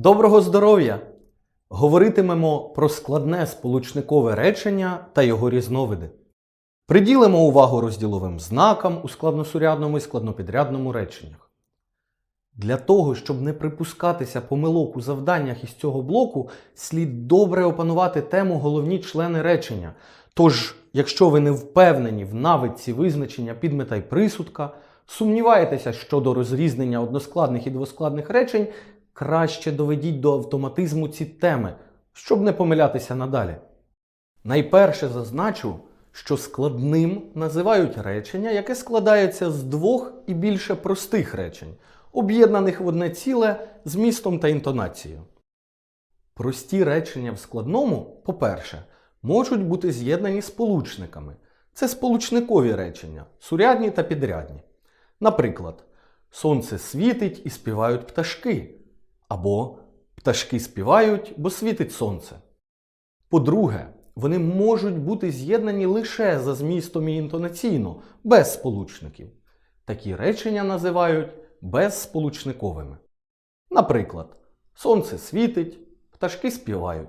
Доброго здоров'я! Говоритимемо про складне сполучникове речення та його різновиди. Приділимо увагу розділовим знакам у складносурядному і складнопідрядному реченнях. Для того, щоб не припускатися помилок у завданнях із цього блоку, слід добре опанувати тему головні члени речення. Тож, якщо ви не впевнені в навичці визначення підмета й присудка, сумніваєтеся щодо розрізнення односкладних і двоскладних речень, краще доведіть до автоматизму ці теми, щоб не помилятися надалі. Найперше зазначу, що складним називають речення, яке складається з двох і більше простих речень, об'єднаних в одне ціле змістом та інтонацією. Прості речення в складному, по-перше, можуть бути з'єднані сполучниками. Це сполучникові речення, сурядні та підрядні. Наприклад, Сонце світить і співають пташки. Або пташки співають, бо світить сонце. По-друге, вони можуть бути з'єднані лише за змістом і інтонаційно, без сполучників. Такі речення називають безсполучниковими. Наприклад, сонце світить, пташки співають.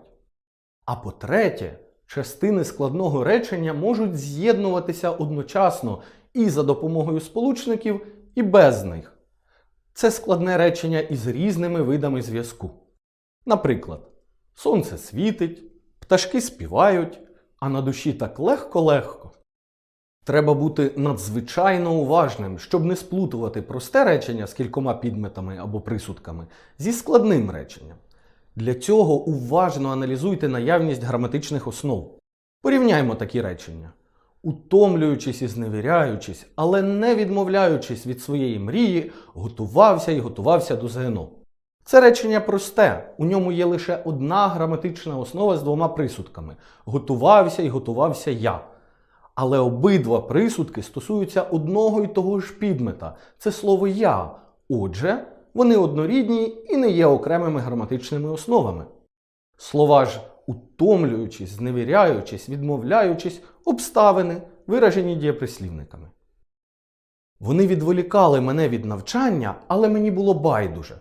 А по-третє, частини складного речення можуть з'єднуватися одночасно і за допомогою сполучників, і без них. Це складне речення із різними видами зв'язку. Наприклад, сонце світить, пташки співають, а на душі так легко-легко. Треба бути надзвичайно уважним, щоб не сплутувати просте речення з кількома підметами або присудками зі складним реченням. Для цього уважно аналізуйте наявність граматичних основ. Порівняймо такі речення. Утомлюючись і зневіряючись, але не відмовляючись від своєї мрії, готувався і готувався до ЗНО. Це речення просте, у ньому є лише одна граматична основа з двома присудками готувався і готувався я. Але обидва присудки стосуються одного і того ж підмета це слово я. Отже, вони однорідні і не є окремими граматичними основами. Слова ж утомлюючись, зневіряючись, відмовляючись, обставини, виражені дієприслівниками. Вони відволікали мене від навчання, але мені було байдуже.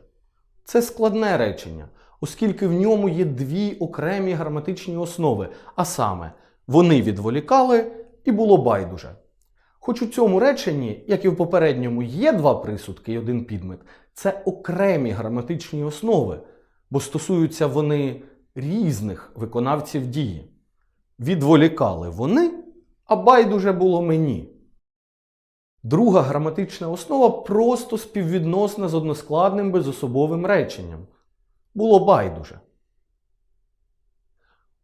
Це складне речення, оскільки в ньому є дві окремі граматичні основи, а саме, вони відволікали і було байдуже. Хоч у цьому реченні, як і в попередньому, є два присудки і один підмет, це окремі граматичні основи, бо стосуються вони різних виконавців дії. Відволікали вони, а байдуже було мені. Друга граматична основа просто співвідносна з односкладним безособовим реченням. Було байдуже.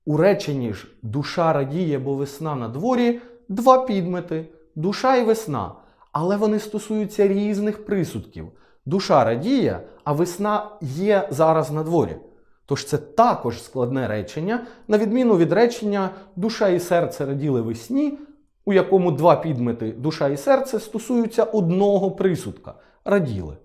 У реченні ж душа радіє, бо весна на дворі два підмети душа і весна, але вони стосуються різних присудків. Душа радіє, а весна є зараз на дворі. Тож це також складне речення, на відміну від речення душа і серце раділи весні, у якому два підмети душа і серце стосуються одного присудка раділи.